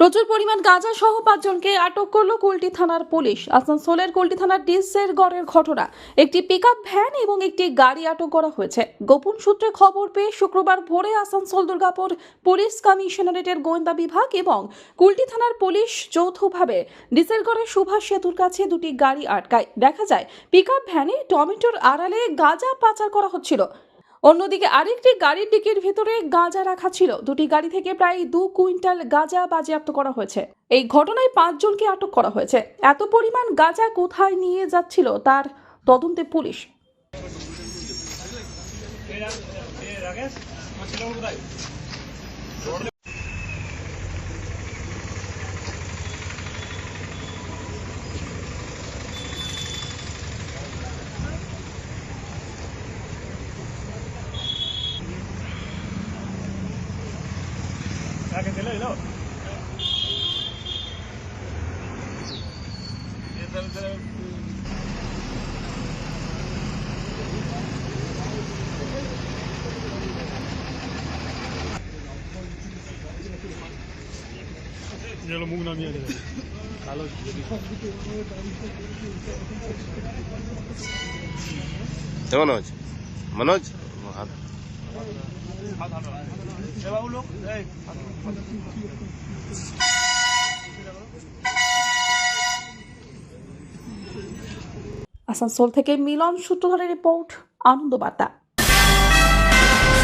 প্রচুর পরিমাণ গাঁজা সহ পাঁচজনকে আটক করল কুলটি থানার পুলিশ। আসানসোলের কুলটি থানার ডিসের গড়ের ঘটনা। একটি পিকআপ ভ্যান এবং একটি গাড়ি আটক করা হয়েছে। গোপন সূত্রে খবর পেয়ে শুক্রবার ভোরে আসানসোল দুর্গাপুর পুলিশ কমিশনারেটের গোয়েন্দা বিভাগ এবং কুলটি থানার পুলিশ যৌথভাবে ডিসেরগড়ের সুভাষ সেতুর কাছে দুটি গাড়ি আটকায়। দেখা যায় পিকআপ ভ্যানে টমেটোর আড়ালে গাঁজা পাচার করা হচ্ছিল। অন্যদিকে আরেকটি গাড়ির ডিকির ভেতরে গাঁজা রাখা ছিল। দুটি গাড়ি থেকে প্রায় দু কুইন্টাল গাঁজা বাজেয়াপ্ত করা হয়েছে। এই ঘটনায় পাঁচজনকে আটক করা হয়েছে। এত পরিমাণ গাঁজা কোথায় নিয়ে যাচ্ছিল তার তদন্তে police. Deja que te lo no. Ya lo Manoj? Asansol থেকে মিলন সূত্রধরের রিপোর্ট আনন্দ বার্তা